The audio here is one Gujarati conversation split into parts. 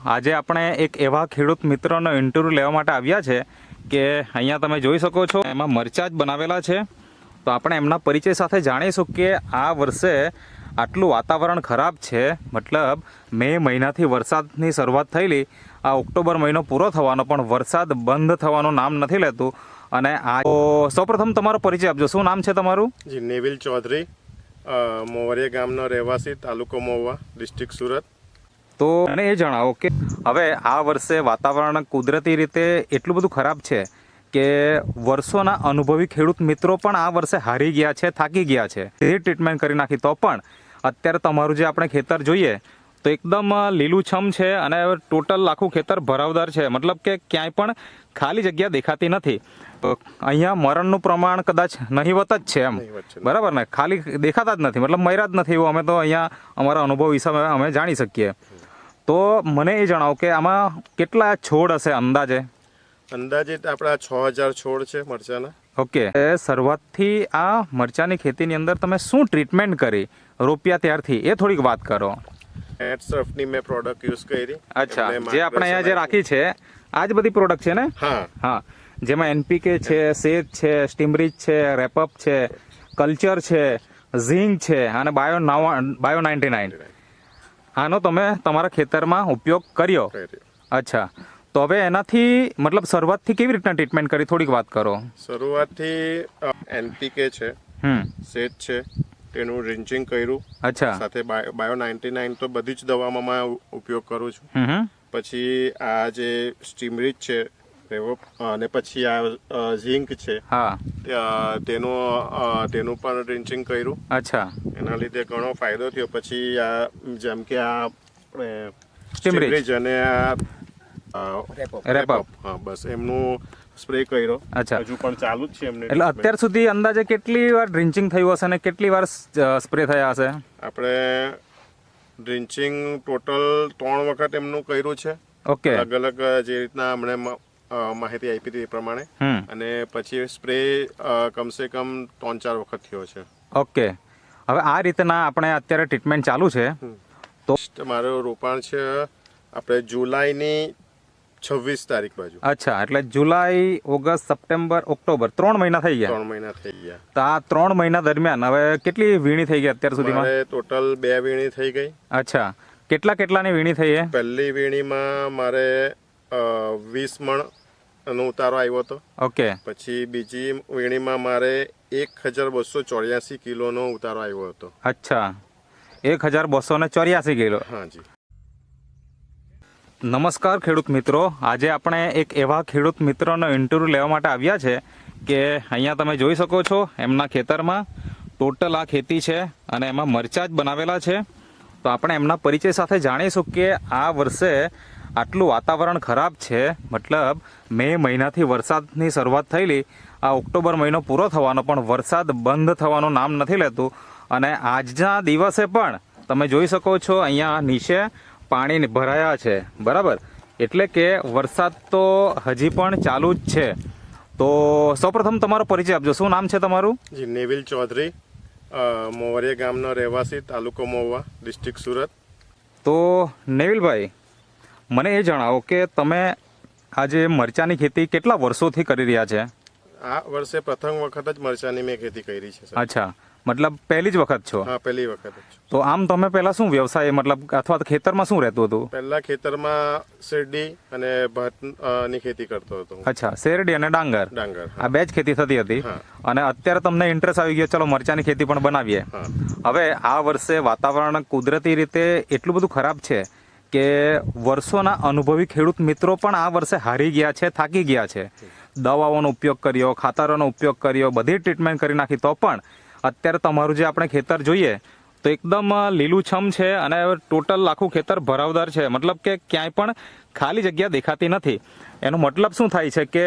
આજે આપણે એક એવા ખેડૂત મિત્રનો ઇન્ટરવ્યૂ લેવા માટે આવ્યા છે કે અહીંયા તમે જોઈ શકો છો, એમાં મરચાં જ બનાવેલા છે. તો આપણે એમના પરિચય સાથે જાણીશું કે આ વર્ષે આટલું વાતાવરણ ખરાબ છે. મતલબ મે મહિનાથી વરસાદની શરૂઆત થયેલી. આ ઓક્ટોબર મહિનો પૂરો થવાનો, પણ વરસાદ બંધ થવાનું નામ નથી લેતું. અને આ સૌપ્રથમ તમારો પરિચય આપજો. શું નામ છે તમારું? જી, નેવિલ ચૌધરી. મોવરિયા ગામનો રહેવાસી, તાલુકો મોવા ડિસ્ટ્રિક્ટ સુરત. તો મને એ જણાવો કે હવે આ વર્ષે વાતાવરણ કુદરતી રીતે એટલું બધું ખરાબ છે કે વર્ષોના અનુભવી ખેડૂત મિત્રો પણ આ વર્ષે હારી ગયા છે થાકી ગયા છે. એ ટ્રીટમેન્ટ કરી નાખી. તો પણ અત્યારે તમારું જે આપણે ખેતર જોઈએ તો એકદમ લીલુંછમ છે અને ટોટલ આખું ખેતર ભરાવદાર છે. મતલબ કે ક્યાંય પણ ખાલી જગ્યા દેખાતી નથી. તો અહીંયા મરણનું પ્રમાણ કદાચ નહીવત જ છે એમ. બરાબર ને? ખાલી દેખાતા જ નથી. મતલબ મર્યા જ નથી એવું અમે તો અહીંયા અમારા અનુભવ હિસાબે અમે જાણી શકીએ. તો મને એ જણાવો કે આમાં કેટલા છોડ હશે અંદાજે? અંદાજે આપણા છ હજાર છોડ છે મરચાના. ઓકે. એ શરૂઆતથી આ મરચાની ખેતીની અંદર તમે શું ટ્રીટમેન્ટ કરી? રોપ્યા ત્યારથી. એ થોડીક વાત કરો. એડ મેં પ્રોડક્ટ યુઝ કરી. અચ્છા. જે આપણે અહીંયા જે રાખી છે આ જ બધી પ્રોડક્ટ છે ને? હા. હા. જેમાં એનપીકે છે સેજ છે સ્ટીમરીચ છે રેપઅપ છે કલ્ચર છે ઝીંક છે અને બાયો બાયો નાઇન્ટી નાઇન આનો તમે તમારા ખેતરમાં ઉપયોગ કર્યો? કરી. અચ્છા. તો હવે એનાથી મતલબ શરૂઆતથી કેવી રીતના ટ્રીટમેન્ટ કરી? થોડીક વાત કરો. શરૂઆતથી એનપીકે છે હમ. સેજ છે તેનું રિન્ચિંગ કર્યું. અચ્છા. સાથે બાયો નાઇન્ટી નાઇન તો બધી જ દવામાં ઉપયોગ કરું છું. પછી આ જે સ્ટીમરીચ છે અને પછી આ ઝિંક છે. હા. તેનું તેનું પણ ડ્રિન્ચિંગ કર્યું. અચ્છા. એના લીધે ઘણો ફાયદો થયો. પછી આ જેમ કે આ. Stimrich અને આ રેપઅપ હા બસ એમનું સ્પ્રે કર્યો. અચ્છા. હજુ પણ ચાલુ જ છે એમને એટલે અત્યાર સુધી અંદાજે કેટલી વાર ડ્રિન્ચિંગ થયું હશે અને કેટલી વાર સ્પ્રે થયા હશે? આપણે ડ્રિન્ચિંગ ટોટલ ત્રણ વખત એમનું કર્યું છે. ઓકે. અલગ અલગ જે રીતના અ, માહિતી આપી હતી એ પ્રમાણે. અને પછી સ્પ્રે કમસે કમ ત્રણ ચાર વખત થયો છે. ઓકે. હવે આ રીતના આપણે અત્યારે ટ્રીટમેન્ટ ચાલુ છે. તો મારું રોપાણ છે આપણે જુલાઈની છવ્વીસ તારીખ બાજુ. અચ્છા એટલે જુલાઈ ઓગસ્ટ સપ્ટેમ્બર ઓક્ટોબર ત્રણ મહિના થઈ ગયા. ત્રણ મહિના થઈ ગયા. તો આ ત્રણ મહિના દરમિયાન હવે કેટલી વીણી થઈ ગઈ અત્યાર સુધીમાં? ટોટલ બે વીણી થઈ ગઈ. અચ્છા. કેટલા કેટલાની વીણી થઈ છે પહેલી વીણીમાં મારે વીસ મણ નો ઉતારો આવ્યો હતો. ઓકે. પછી બીજી વીણીમાં મારે એક હજાર બસો ચોર્યાસી કિલોનો ઉતારો આવ્યો હતો. અચ્છા. એક હજાર બસો ને ચોર્યાસી કિલો. હા જી નમસ્કાર ખેડૂત મિત્રો. આજે આપણે એક એવા ખેડૂત મિત્રનો ઇન્ટરવ્યૂ લેવા માટે આવ્યા છે કે અહીંયા તમે જોઈ શકો છો એમના ખેતરમાં ટોટલ આ ખેતી છે અને એમાં મરચાં જ બનાવેલા છે. તો આપણે એમના પરિચય સાથે જાણીશું કે આ વર્ષે આટલું વાતાવરણ ખરાબ છે. મતલબ મે મહિનાથી વરસાદની શરૂઆત થયેલી. આ ઓક્ટોબર મહિનો પૂરો થવાનો પણ વરસાદ બંધ થવાનું નામ નથી લેતું. અને આજના દિવસે પણ તમે જોઈ શકો છો અહીંયા નીચે પાણી ભરાયા છે. બરાબર? એટલે કે વરસાદ તો હજી પણ ચાલુ જ છે. તો સૌપ્રથમ તમારો પરિચય આપજો. શું નામ છે તમારું? જી નેવિલ ચૌધરી. મોવરિયા ગામનો રહેવાસી તાલુકો મહુવા ડિસ્ટ્રિક્ટ સુરત. તો નેવિલભાઈ મને એ જણાવો કે તમે આજે મરચાની ખેતી કેટલા વર્ષોથી કરી રહ્યા છે? આ વર્ષે પ્રથમ વખત જ મરચાની મેં ખેતી કરી છે અચ્છા. મતલબ પહેલી જ વખત છો? હા પહેલી વખત તો આમ તમે પહેલા શું વ્યવસાય મતલબ અથવા તો ખેતરમાં શું રહેતું હતું? પહેલા ખેતરમાં શેરડી અને ભાતની ખેતી કરતો હતો અચ્છા શેરડી અને ડાંગર. ડાંગર આ બે જ ખેતી થતી હતી. અને અત્યારે તમને ઇન્ટરેસ્ટ આવી ગયો ચલો મરચાની ખેતી પણ બનાવીએ. હવે આ વર્ષે વાતાવરણ કુદરતી રીતે એટલું બધું ખરાબ છે કે વર્ષોના અનુભવી ખેડૂત મિત્રો પણ આ વર્ષે હારી ગયા છે થાકી ગયા છે. દવાઓનો ઉપયોગ કર્યો ખાતરોનો ઉપયોગ કર્યો બધી ટ્રીટમેન્ટ કરી નાખી. તો પણ અત્યારે તમારું જે આપણે ખેતર જોઈએ તો એકદમ લીલુંછમ છે અને ટોટલ આખું ખેતર ભરાવદાર છે. મતલબ કે ક્યાંય પણ ખાલી જગ્યા દેખાતી નથી. એનો મતલબ શું થાય છે કે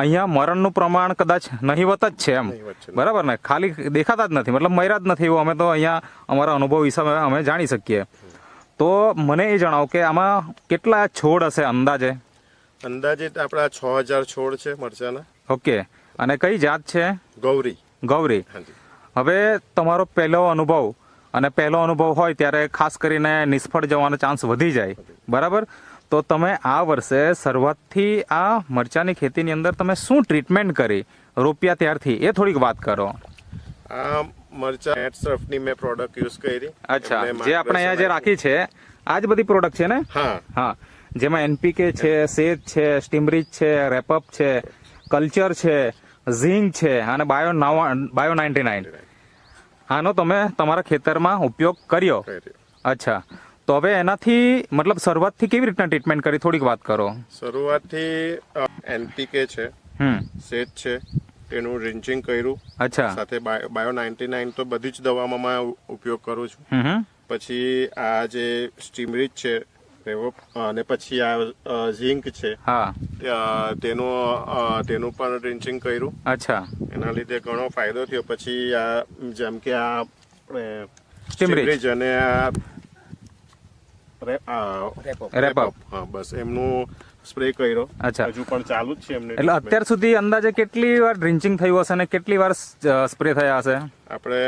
અહીંયા મરણનું પ્રમાણ કદાચ નહીવત જ છે એમ. બરાબર ને? ખાલી દેખાતા જ નથી. મતલબ મર્યા જ નથી એવું અમે તો અહીંયા અમારા અનુભવ હિસાબે અમે જાણી શકીએ. તો મને એ જણાવો કે આમાં કેટલા છોડ હશે અંદાજે? અંદાજે આપણા છ હજાર છોડ છે મરચાના. ઓકે. અને કઈ જાત છે? ગૌરી. ગૌરી. હવે તમારો પહેલો અનુભવ અને પહેલો અનુભવ હોય ત્યારે ખાસ કરીને નિષ્ફળ જવાનો ચાન્સ વધી જાય. બરાબર? તો તમે આ વર્ષે શરૂઆતથી આ મરચાની ખેતીની અંદર તમે શું ટ્રીટમેન્ટ કરી? રોપ્યા ત્યારથી. એ થોડીક વાત કરો. આ મરચા નેટ સર્ફની મેં પ્રોડક્ટ યુઝ કરી. અચ્છા જે આપણે અહીંયા જે રાખી છે આ જ બધી પ્રોડક્ટ છે ને? હા. હા. જેમાં એનપીકે છે સેજ છે સ્ટીમરીજ છે રેપઅપ છે કલ્ચર છે ઝીંક છે અને બાયો બાયો નાઇન્ટી નાઇન આનો તમે તમારા ખેતરમાં ઉપયોગ કર્યો. અચ્છા. તો હવે એનાથી મતલબ શરૂઆતથી કેવી રીતના ટ્રીટમેન્ટ કરી? થોડીક વાત કરો. શરૂઆતથી એનપીકે છે સેટ છે તેનું રિન્ચિંગ કર્યું. અચ્છા. સાથે બાયો નાઇન્ટી નાઇન તો બધી જ દવામાં ઉપયોગ કરું છું. પછી આ જે સ્ટીમરીચ છે અને પછી આ ઝીંક છે હા. તેનું તેનું પણ રિન્ચિંગ કર્યું. અચ્છા. એના લીધે ઘણો ફાયદો થયો. પછી આ જેમ કે આ. Stimrich અને આ રેપઅપ. હા બસ એમનું સ્પ્રે કર્યો. અચ્છા. હજુ પણ ચાલુ જ છે એમને એટલે અત્યાર સુધી અંદાજે કેટલી વાર ડ્રિન્ચિંગ થયું હશે અને કેટલી વાર સ્પ્રે થયા હશે? આપણે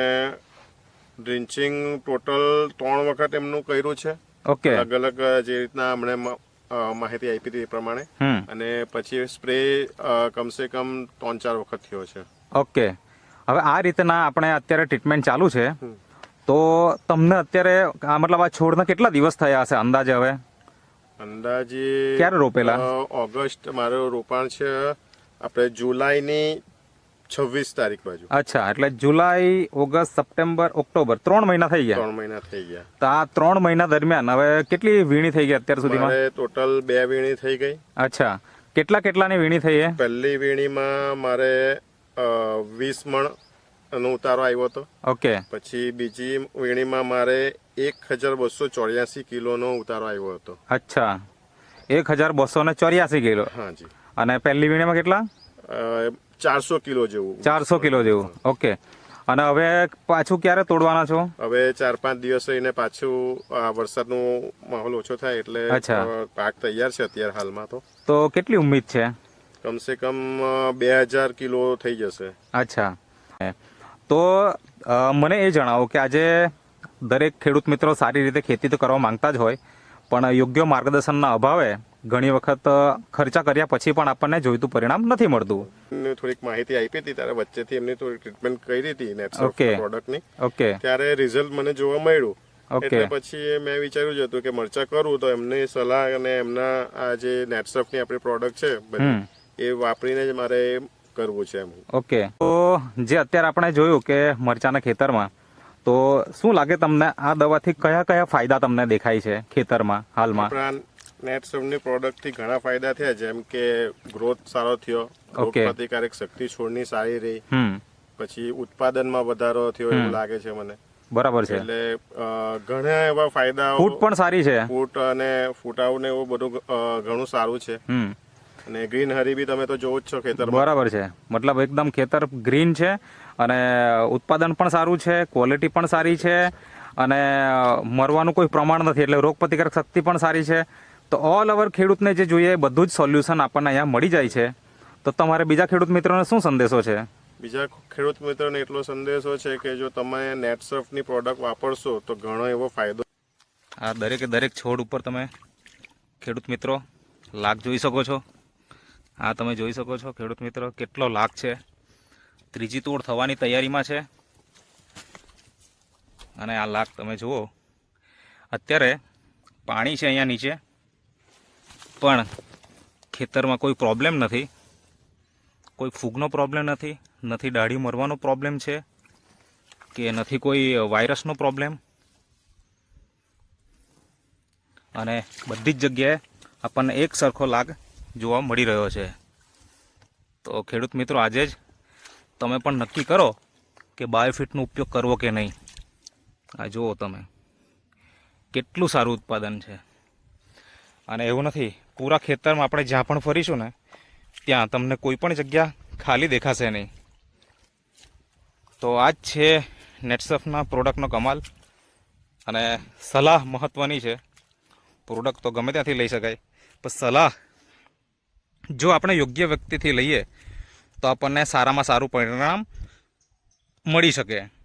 ડ્રિન્ચિંગ ટોટલ ત્રણ વખત એમનું કર્યું છે. ઓકે. અલગ અલગ જે રીતના હમણે માહિતી આપી હતી એ પ્રમાણે. અને પછી સ્પ્રે કમસે કમ ત્રણ ચાર વખત થયો છે. ઓકે. હવે આ રીતના આપણે અત્યારે ટ્રીટમેન્ટ ચાલુ છે. તો તમને અત્યારે આ મતલબ આ છોડના કેટલા દિવસ થયા હશે અંદાજે હવે? અંદાજે ક્યારે રોપેલા? ઓગસ્ટ મારું રોપાણ છે આપણે જુલાઈની છવ્વીસ તારીખ બાજુ. અચ્છા એટલે જુલાઈ ઓગસ્ટ સપ્ટેમ્બર ઓક્ટોબર ત્રણ મહિના થઈ ગયા? ત્રણ મહિના થઈ ગયા. તો આ ત્રણ મહિના દરમિયાન હવે કેટલી વીણી થઈ ગઈ અત્યાર સુધીમાં? ટોટલ બે વીણી થઈ ગઈ. અચ્છા કેટલા કેટલાની વીણી થઈ પહેલી વીણીમાં મારે વીસ મણ નો ઉતારો આવ્યો હતો. ઓકે. પછી બીજી વીણીમાં મારે એક હજાર બસો ચોર્યાસી કિલોનો ઉતારો આવ્યો હતો. અચ્છા. એક હજાર બસો ને ચોર્યાસી કિલો. હાજી. અને પહેલી વીણીમાં કેટલા? ચારસો કિલો જેવું. ચારસો કિલો જેવું. ઓકે. અને હવે પાછું ક્યારે તોડવાના છો? હવે ચાર પાંચ દિવસ રહીને પાછું વરસાદનો માહોલ ઓછો થાય એટલે. પાક તૈયાર છે અત્યારે હાલમાં તો. તો કેટલી ઉમ્મીદ છે? કમસે કમ બે હજાર કિલો થઈ જશે. અચ્છા. તો મને એ જણાવો કે આજે દરેક ખેડૂત મિત્રો સારી રીતે ખેતી તો કરવા માંગતા જ હોય પણ યોગ્ય માર્ગદર્શનના અભાવે ઘણી વખત ખર્ચા કર્યા પછી પણ આપણને જોઈતું પરિણામ નથી મળતું. થોડીક માહિતી આપી હતી ત્યારે વચ્ચેથી એમની થોડી ટ્રીટમેન્ટ કરી હતી ઓકે. પ્રોડક્ટની ઓકે. ત્યારે રિઝલ્ટ મને જોવા મળ્યું. ઓકે. એટલે પછી મેં વિચાર્યું જ હતું કે મરચા કરું તો એમની સલાહ અને એમના આ જે નેટસફની આપણી પ્રોડક્ટ છે એ વાપરીને જ મારે કરવું છે એમ. ઓકે. તો જે અત્યારે આપણે જોયું કે મરચાના ખેતરમાં તો શું લાગે તમને આ દવાથી કયા કયા ફાયદા તમને દેખાય છે ખેતરમાં હાલમાં? નેટસમની પ્રોડક્ટથી ઘણા ફાયદા થયા જેમ કે ગ્રોથ સારો થયો રોગ Okay. પ્રતિકારક શક્તિ છોડની સારી રહી પછી ઉત્પાદનમાં વધારો થયો એવું લાગે છે મને. બરાબર છે. એટલે ઘણા એવા ફાયદા ફૂટ પણ સારી છે. ફૂટ અને ફૂટાવ ને એવું બધું ઘણું સારું છે. અને ગ્રીન હરી બી તમે તો જોવો જ છો ખેતર બરાબર છે. મતલબ એકદમ ખેતર ગ્રીન છે અને ઉત્પાદન પણ સારું છે ક્વોલિટી પણ સારી છે અને મરવાનું કોઈ પ્રમાણ નથી એટલે રોગ પ્રતિકારક શક્તિ પણ સારી છે. તો ઓલ ઓવર ખેડૂતને જે જોઈએ બધું જ સોલ્યુશન આપણને અહીંયા મળી જાય છે. તો તમારે બીજા ખેડૂત મિત્રોને શું સંદેશો છે? બીજા ખેડૂત મિત્રોને એટલો સંદેશો છે કે જો તમે નેટસર્ફની પ્રોડક્ટ વાપરશો તો ઘણો એવો ફાયદો આ દરેકે દરેક છોડ ઉપર તમે ખેડૂત મિત્રો લાગ જોઈ શકો છો. આ તમે જોઈ શકો છો, ખેડૂત મિત્રો, કેટલો લાગ છે. ત્રીજી તોડ થવાની તૈયારીમાં છે. અને આ લાગ તમે જુઓ. અત્યારે પાણી છે અહીંયા નીચે, પણ ખેતરમાં કોઈ પ્રોબ્લેમ નથી. કોઈ ફૂગનો પ્રોબ્લેમ નથી નથી દાઢી મરવાનો પ્રોબ્લેમ છે, કે નથી કોઈ વાયરસનો પ્રોબ્લેમ અને બધી જ જગ્યાએ આપણને એક સરખો લાગ જોવા મળી રહ્યો છે. તો ખેડૂત મિત્રો, આજે જ તમે પણ નક્કી કરો કે બાયોફિટનો ઉપયોગ કરવો કે નહીં. આ જુઓ તમે. કેટલું સારું ઉત્પાદન છે. અને એવું નથી, પૂરા ખેતરમાં આપણે જ્યાં પણ ફરીશું ને, ત્યાં તમને કોઈ પણ જગ્યા ખાલી દેખાશે નહીં. તો આ જ છે નેટસફના પ્રોડક્ટનો કમાલ. અને સલાહ મહત્ત્વની છે. પ્રોડક્ટ તો ગમે ત્યાંથી લઈ શકાય, પણ સલાહ જો આપણે યોગ્ય વ્યક્તિથી લઈએ તો આપણને સારામાં સારું પરિણામ મળી શકે.